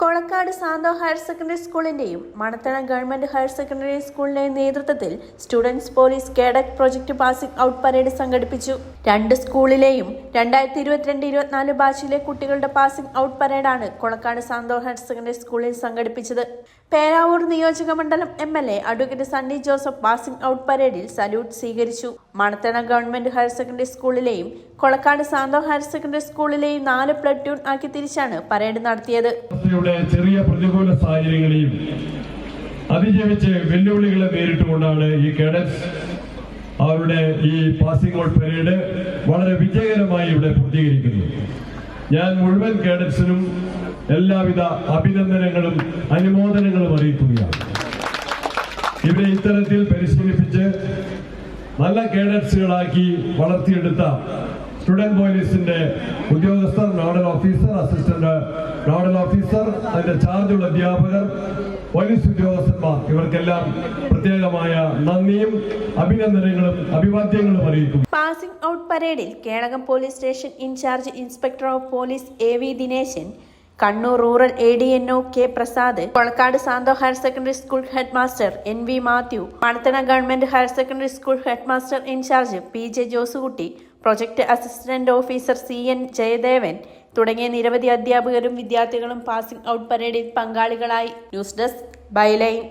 Kolakkad Santo higher secondary സ്കൂളിന്റെയും Manathana government higher secondary സ്കൂളിന്റെയും നേതൃത്വത്തിൽ students police cadet project passing out parade സംഘടിപ്പിച്ചു. രണ്ട് സ്കൂളിലെയും രണ്ടായിരത്തി ഇരുപത്തിരണ്ട് ഇരുപത്തിനാല് ബാച്ചിലെ കുട്ടികളുടെ പാസിംഗ് ഔട്ട് പരേഡാണ് കൊളക്കാട് സാന്തോ ഹയർ സെക്കൻഡറി സ്കൂളിൽ സംഘടിപ്പിച്ചത്. പേരാവൂർ നിയോജക മണ്ഡലം M L A advocate Sunny Joseph passing out പരേഡിൽ സല്യൂട്ട് സ്വീകരിച്ചു. മണത്തണ ഗവൺമെന്റ് ഹയർ സെക്കൻഡറി സ്കൂളിലെയും കൊളക്കാട് സാന്തോ ഹയർ സെക്കൻഡറി സ്കൂളിലെയും നാല് പ്ലറ്റൂൺ ആക്കി തിരിച്ചാണ് പരേഡ് നടത്തിയത്. അവസ്ഥയുടെ ചെറിയ പ്രതികൂല സാഹചര്യങ്ങളെയും അതിജീവിച്ച് വെല്ലുവിളികളെ നേരിട്ടുകൊണ്ടാണ് ഈ കേഡറ്റ്സ് അവരുടെ ഈ പാസിംഗ് ഔട്ട് പരേഡ് വളരെ വിജയകരമായി ഇവിടെ പൂർത്തീകരിക്കുന്നത്. ഞാൻ മുഴുവൻ കേഡറ്റ്സിനും എല്ലാവിധ അഭിനന്ദനങ്ങളും അനുമോദനങ്ങളും അറിയിക്കുകയാണ്. ഇവരെ ഇത്തരത്തിൽ പരിശീലിപ്പിച്ച് നല്ല കേഡറ്റ്സുകളാക്കി വളർത്തിയെടുത്ത സ്റ്റുഡന്റ് പോലീസിന്റെ ഉദ്യോഗസ്ഥർ nodal officer assistant nodal officer അതിന്റെ ചാർജുള്ള അധ്യാപകർ പോലീസ് ഉദ്യോഗസ്ഥന്മാർ ഇവർക്കെല്ലാം പ്രത്യേകമായ നന്ദിയും അഭിനന്ദനങ്ങളും അഭിവാദ്യങ്ങളും അറിയിക്കും പാസിംഗ് ഔട്ട് പരേഡിൽ Kelakam police station incharge inspector of police A V Dineshan Kannur rural A D N O K Prasad Kolakkad Santo higher secondary school head master N V Mathew Manathana government higher secondary school head master incharge P J Josekutty project assistant officer C N Jayadevan തുടങ്ങിയ നിരവധി അധ്യാപകരും വിദ്യാർത്ഥികളും passing out പരേഡിൽ പങ്കാളികളായി. News desk byline.